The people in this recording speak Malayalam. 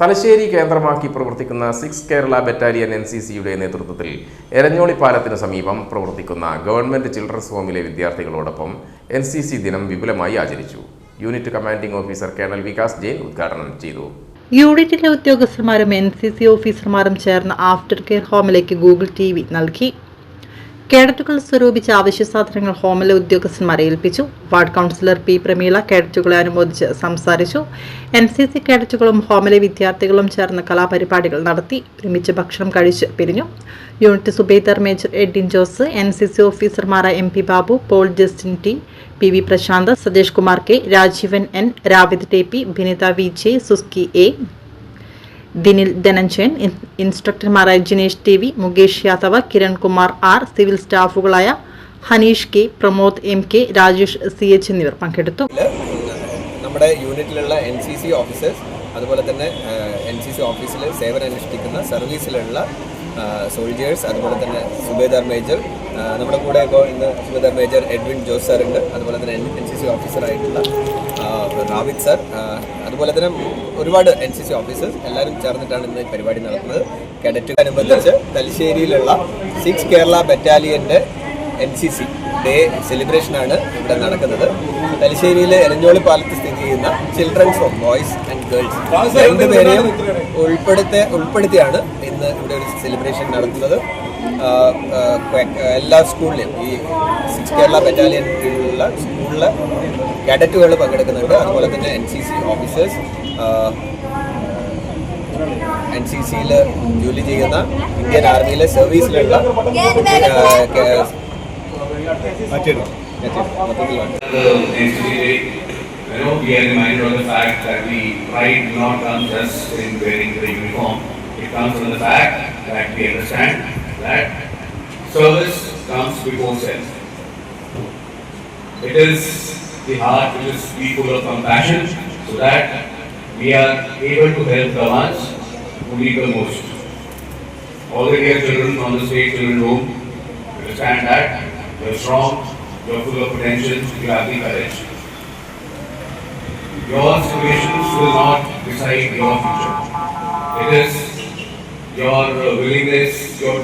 തലശ്ശേരി കേന്ദ്രമാക്കി പ്രവർത്തിക്കുന്ന six Kerala battalion N C സിയുടെ നേതൃത്വത്തിൽ എരഞ്ഞോളി പാലത്തിന് സമീപം പ്രവർത്തിക്കുന്ന ഗവൺമെന്റ് ചിൽഡ്രൻസ് ഹോമിലെ വിദ്യാർത്ഥികളോടൊപ്പം എൻ സി സി ദിനം വിപുലമായി ആചരിച്ചു. Unit commanding officer colonel Vikas Jain ഉദ്ഘാടനം ചെയ്തു. യൂണിറ്റിലെ ഉദ്യോഗസ്ഥന്മാരും എൻ സി സി ഓഫീസർമാരും ചേർന്ന് ആഫ്റ്റർ കെയർ ഹോമിലേക്ക് ഗൂഗിൾ ടി വി നൽകി. കേഡറ്റുകൾ സ്വരൂപിച്ച അവശ്യ സാധനങ്ങൾ ഹോമിലെ ഉദ്യോഗസ്ഥന്മാരെ ഏൽപ്പിച്ചു. വാർഡ് കൗൺസിലർ പി പ്രമീള കേഡറ്റുകളെ അനുമോദിച്ച് സംസാരിച്ചു. എൻ സി സി കേഡറ്റുകളും ഹോമിലെ വിദ്യാർത്ഥികളും ചേർന്ന് കലാപരിപാടികൾ നടത്തി. ഒരുമിച്ച് ഭക്ഷണം കഴിച്ച് പിരിഞ്ഞു. Unit Subedar major Edin Jose N C C ഓഫീസർമാരായ M P Babu Paul Justin T P V Prashanth Satheesh Kumar K Rajeevan N Ravid ടെ P Binitha V J സുസ്കി A Dinil Dhananjayan ഇൻ- ഇൻസ്ട്രക്ടർമാരായ Jinesh T V Mukesh Yadav Kiran Kumar R civil സ്റ്റാഫുകളായ Haneesh K Pramod M K Rajesh C H എന്നിവർ പങ്കെടുത്തു. നമ്മുടെ യൂണിറ്റിലുള്ള എൻ സി സി ഓഫീസേഴ്സ് അതുപോലെ തന്നെ എൻ സി സി ഓഫീസിൽ സേവനം അനുഷ്ഠിക്കുന്ന സർവീസിലുള്ള സോൾജിയേഴ്സ് അതുപോലെ തന്നെ സുബേദാർ മേജർ. നമ്മുടെ കൂടെ ഇപ്പോൾ ഇന്ന് subedar major Edwin Jose sir ഉണ്ട്. അതുപോലെ തന്നെ എൻ സി സി ഓഫീസറായിട്ടുള്ള റാവിദ് സാർ അതുപോലെ തന്നെ ഒരുപാട് എൻ സി സി ഓഫീസേഴ്സ് എല്ലാവരും ചേർന്നിട്ടാണ് ഇന്ന് പരിപാടി നടത്തുന്നത്. കേഡറ്റുകനുബന്ധിച്ച് തലശ്ശേരിയിലുള്ള സിക്സ് കേരള ബറ്റാലിയന്റെ എൻ സി സി ഡേ സെലിബ്രേഷനാണ് ഇവിടെ നടക്കുന്നത്. തലശ്ശേരിയിലെ എരഞ്ഞോളി പാലത്ത് സ്ഥിതി ചെയ്യുന്ന ചിൽഡ്രൻസ് ഹോം ബോയ്സ് ഗേൾസ് രണ്ടുപേരെയും ഉൾപ്പെടുത്തി ഉൾപ്പെടുത്തിയാണ് ഇന്ന് ഇവിടെ ഒരു സെലിബ്രേഷൻ നടത്തുന്നത്. എല്ലാ സ്കൂളിലും ഈ സിക്സ് കേരള ബറ്റാലിയൻ കീഴിലുള്ള സ്കൂളിലെ കാഡറ്റുകൾ പങ്കെടുക്കുന്നുണ്ട്. അതുപോലെ തന്നെ N C C officers N C സിയിൽ ജോലി ചെയ്യുന്ന ഇന്ത്യൻ ആർമിയിലെ സർവീസിലുള്ള കേ- we are reminded of the fact that the pride not come just in wearing the uniform. It comes from the fact that we understand that service comes before self. It is the heart which is full of compassion so that we are able to help the ones who need the most. All the dear children on the stage children room understand that you're strong, you're full of potential, you have the courage. Your situations will not decide your future. It is your willingness, your.